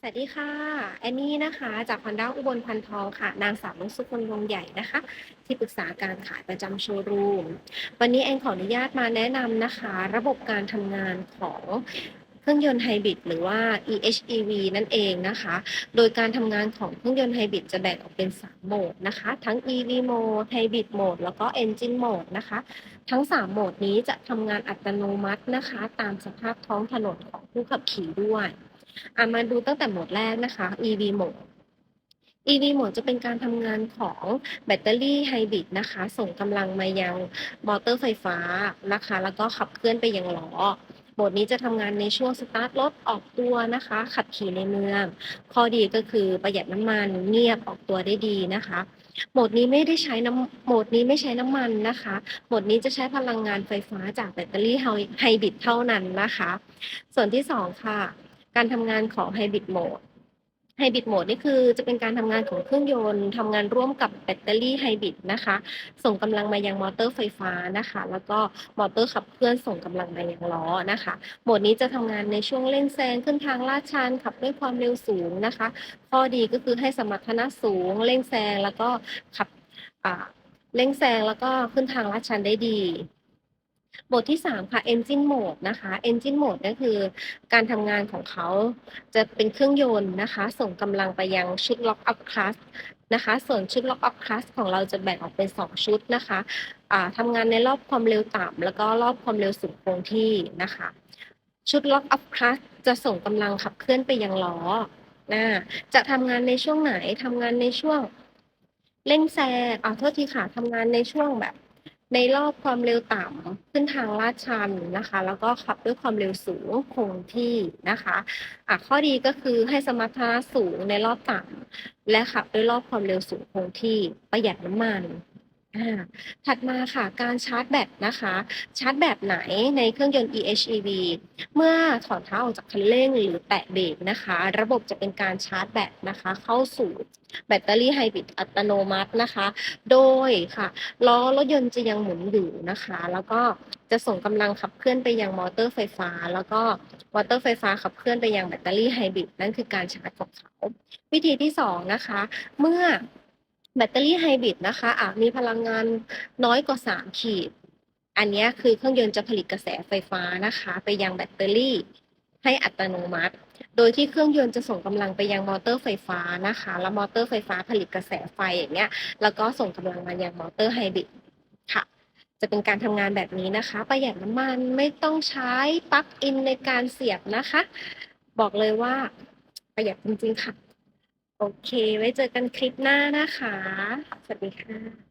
สวัสดีค่ะ แอนนี่นะคะ จากฮอนด้าอุบลพันทองค่ะ นางสาวนุสุคนวงใหญ่นะคะ ที่ปรึกษาการขายประจำโชว์รูม วันนี้แอนขออนุญาตมาแนะนำนะคะ ระบบการทำงานของเครื่องยนต์ไฮบริดหรือว่า EHEV นั่นเองนะคะ โดยการทำงานของเครื่องยนต์ไฮบริดจะแบ่งออกเป็น 3 โหมดนะคะ ทั้ง EV Mode Hybrid Mode แล้วก็ Engine Mode นะคะ ทั้ง 3 โหมดนี้จะทำงานอัตโนมัตินะคะ ตามสภาพท้องถนนของผู้ขับขี่ด้วย อะมาดูตั้งแต่โหมดแรกนะคะ EV โหมด EV โหมดจะเป็นการทำงานของแบตเตอรี่ไฮบริดนะคะ ส่งกำลังมายังมอเตอร์ไฟฟ้านะคะ แล้วก็ขับเคลื่อนไปยังล้อโหมดนี้จะทำงานในช่วงสตาร์ทรถออกตัวนะคะ ขับขี่ในเมือง ข้อดีก็คือประหยัดน้ำมันเงียบออกตัวได้ดีนะคะ โหมดนี้ไม่ได้ใช้น้ำโหมดนี้ไม่ใช้น้ำมันนะคะ โหมดนี้จะใช้พลังงานไฟฟ้าจากแบตเตอรี่ไฮบริดเท่านั้นนะคะ ส่วนที่สองค่ะ การทำงานของไฮบริดโหมดไฮบริดโหมดนี่คือจะเป็นการทำงานของเครื่องยนต์ทำงานร่วมกับแบตเตอรี่ไฮบริดนะคะ ส่งกำลังมายังมอเตอร์ไฟฟ้านะคะ แล้วก็มอเตอร์ขับเคลื่อนส่งกำลังมายังล้อนะคะ โหมดนี้จะทำงานในช่วงเร่งแซงขึ้นทางลาดชันขับด้วยความเร็วสูงนะคะ ข้อดีก็คือให้สมรรถนะสูงเร่งแซงแล้วก็ขับเร่งแซงแล้วก็ขึ้นทางลาดชันได้ดี โหมดที่ 3 ค่ะ Engine Mode นะคะ Engine Mode ก็คือการทำงานของเขาจะเป็นเครื่องยนต์นะคะ ส่งกำลังไปยังชุด Lock Up Class นะคะ ส่วนชุด Lock Up Class ของเราจะแบ่งออกเป็น 2 ชุดนะคะอ่าทำงานในรอบความเร็วต่ำแล้วก็รอบความเร็วสูงคงที่นะคะ ชุด Lock Up Class จะส่งกำลังขับเคลื่อนไปยังล้อนะจะทำงานในช่วงไหนทำงานในช่วงเร่งแซงอ่าโทษทีค่ะทำงานในช่วงแบบ ในรอบความเร็วต่ำขึ้นทางลาดชันนะคะ แล้วก็ขับด้วยความเร็วสูงคงที่นะคะอะข้อดีก็คือให้สมรรถนะสูงในรอบต่ำและขับด้วยรอบความเร็วสูงคงที่ประหยัดน้ำมัน ถัดมาค่ะการชาร์จแบตนะคะ ชาร์จแบบไหนในเครื่องยนต์ EHEV เมื่อถอนเท้าออกจากคันเร่งหรือแตะเบรกนะคะ ระบบจะเป็นการชาร์จแบตนะคะ เข้าสู่แบตเตอรี่ไฮบริดอัตโนมัตินะคะ โดยค่ะล้อรถยนต์จะยังหมุนอยู่นะคะ แล้วก็จะส่งกำลังขับเคลื่อนไปยังมอเตอร์ไฟฟ้า แล้วก็มอเตอร์ไฟฟ้าขับเคลื่อนไปยังแบตเตอรี่ไฮบริดนั่นคือการชาร์จของเขา วิธีที่สองนะคะ เมื่อ แบตเตอรี่ไฮบริดนะคะอาจมีพลังงานน้อยกว่า 3 ขีด อันนี้คือเครื่องยนต์จะผลิตกระแสไฟฟ้านะคะ ไปยังแบตเตอรี่ให้อัตโนมัติ โดยที่เครื่องยนต์จะส่งกำลังไปยังมอเตอร์ไฟฟ้านะคะ แล้วมอเตอร์ไฟฟ้าผลิตกระแสไฟอย่างเงี้ย แล้วก็ส่งกำลังมายังมอเตอร์ไฮบริดค่ะ จะเป็นการทำงานแบบนี้นะคะ ประหยัดน้ำมันไม่ต้องใช้ปลั๊กอินในการเสียบนะคะ บอกเลยว่าประหยัดจริงๆค่ะ โอเค ไว้เจอกันคลิปหน้านะคะ สวัสดีค่ะ